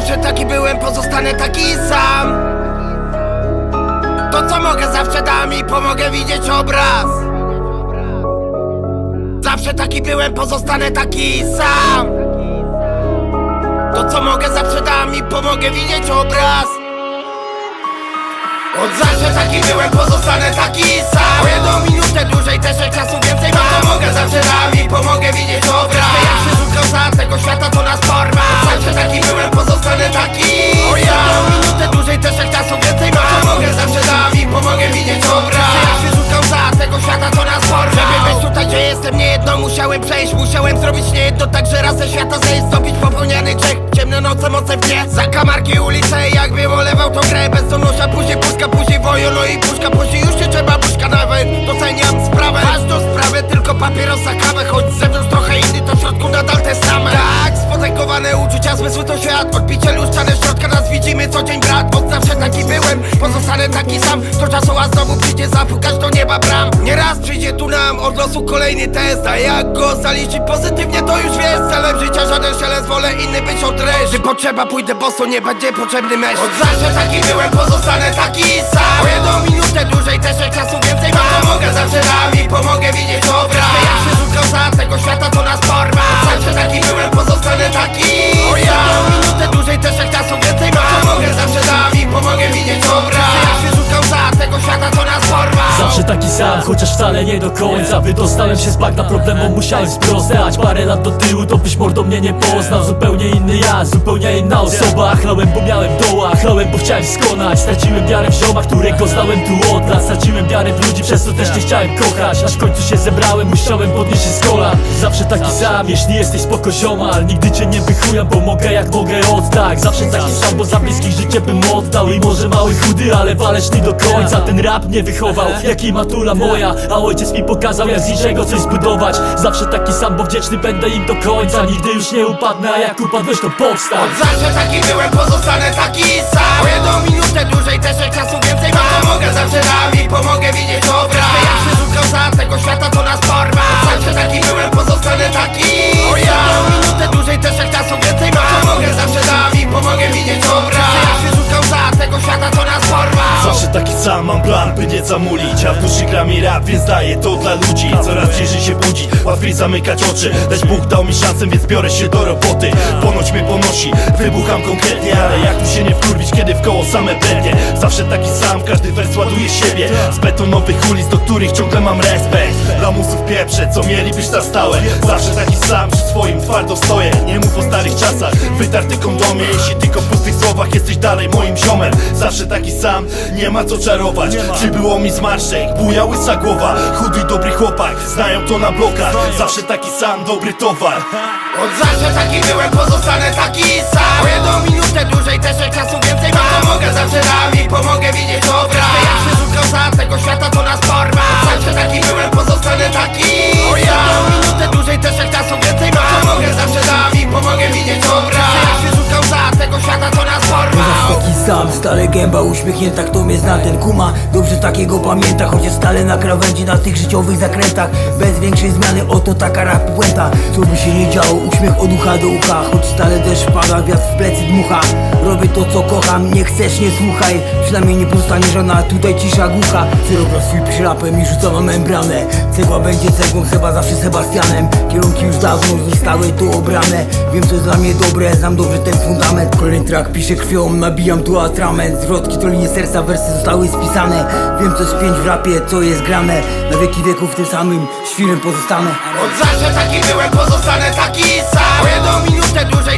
zawsze taki byłem, pozostanę taki sam. To co mogę zawsze dam i pomogę widzieć obraz. Zawsze taki byłem, pozostanę taki sam. To co mogę zawsze dam i pomogę widzieć obraz. Od zawsze taki byłem, pozostanę taki sam. O jedną minutę dłużej, też czasu więcej mam. To mogę zawsze dam i pomogę widzieć obraz musiałem przejść Musiałem zrobić nie jedno, tak że raz ze świata zejść Zdobić popełniany grzech, ciemne noce, moce w nie Za kamarki ulice, jakbym olewał tą grę. Bez donosza, później puszka, później wojo, no i puszka Później już nie trzeba puszka nawet, doceniam sprawę. Ważną sprawę, tylko papierosa, kawę. Choć z zewnątrz trochę inny, to w środku nadal te same. Tak, spotęgowane uczucia, zmysły to świat. Odbicie lustrzane, środka nas widzimy co dzień brat. Od zawsze taki byłem, pozostanę taki sam. To czasu, a znowu przyjdzie zapukać do nieba bram. Nieraz przyjdzie tu nam od losu kolejny test. A jak go zaliczyć pozytywnie, to już wiesz. Celem życia żaden szelest, wolę inny być od reszty. Potrzeba, pójdę boso, nie będzie potrzebny mecz. Od zawsze taki byłem, pozostanę taki sam. O jedną minutę dłużej, też jak czasu więcej mam. To mogę zawsze dam i pomogę widzieć chociaż wcale nie do końca. Wydostałem się z bagna problemom, musiałem sprostać. Parę lat do tyłu, to byś mordo mnie nie poznał. Zupełnie inny ja, zupełnie inna osoba. Chlałem, bo miałem doła, chlałem, bo chciałem skonać. Straciłem wiarę w zioma, którego znałem tu od lat. Straciłem wiarę w ludzi, przez to też nie chciałem kochać. Aż w końcu się zebrałem, musiałem podnieść się z kolan Zawsze taki sam, jeśli jesteś spoko ziomal. Nigdy cię nie wychujam, bo mogę jak mogę od tak Zawsze taki sam, bo za bliskich życie bym oddał. I może mały chudy, ale waleczny do końca. Ten rap mnie wychował, jak i matula moja A ojciec mi pokazał, jak z niczego coś zbudować. Zawsze taki sam, bo wdzięczny będę im do końca. Nigdy już nie upadnę, a jak upadłeś to powstań. Od zawsze taki byłem, pozostanę taki sam. O jedną minutę dłużej, też jak czasu więcej mam To mogę zawsze dam i pomogę widzieć obraz. Jak się rzucał za tego świata, to nas porwa Od zawsze taki byłem, pozostanę taki sam mam plan, by nie zamulić A w duszy gra mi rap, więc daję to dla ludzi. Coraz ciężej się budzić, łatwiej zamykać oczy. Lecz Bóg dał mi szansę, więc biorę się do roboty. Ponoć mnie ponosi, wybucham konkretnie Ale jak tu się nie wkurwić, kiedy w koło same bednie Zawsze taki sam, każdy wers ładuje siebie. Z betonowych ulic, do których ciągle mam respekt. Lamusów pieprze, co mieli być na stałe. Zawsze taki sam, przy swoim twardo stoję. Nie mów o starych czasach, wytarty kondomie. Jeśli tylko w pustych słowach jesteś dalej moim ziomem. Zawsze taki sam, nie ma co czarować Przybyło mi zmarszczek, buja łysa głowa. Chudy dobry chłopak, znają to na blokach. Zawsze taki sam, dobry towar. Od zawsze taki byłem, pozostanę taki sam. O jedną minutę dłużej, też jak czasu więcej mam. To mogę zawsze dam i pomogę widzieć obraz. Jak się za tego świata, to nas porwa. Od zawsze taki byłem, pozostanę taki jedną minutę dłużej, też jak czasu więcej mam. To mogę zawsze pomogę widzieć obraz. Jak się tego świata, to nas porwa stale gęba uśmiechnięta, kto mnie zna ten kuma. Dobrze takiego pamięta, chociaż stale na krawędzi na tych życiowych zakrętach. Bez większej zmiany, oto taka rap puenta. Co by się nie działo, uśmiech od ucha do ucha. Choć stale deszcz pada, wiatr w plecy dmucha. Robię to co kocham, nie chcesz, nie słuchaj. Przynajmniej nie pozostanie żadna, tutaj cisza głucha. Cyrograf swój przylapem i rzucam na membranę. Cegła będzie cegłą, chyba zawsze Sebastianem. Kierunki już dawno zostały tu obrane. Wiem co jest dla mnie dobre, znam dobrze ten fundament. Kolejny track piszę krwią, nabijam tu Zwrotki to linie serca, wersy zostały spisane. Wiem co jest pięć w rapie, co jest grane. Na wieki wieków tym samym świrem pozostanę. Od zawsze taki byłem, pozostanę taki sam. O jedną minutę dłużej,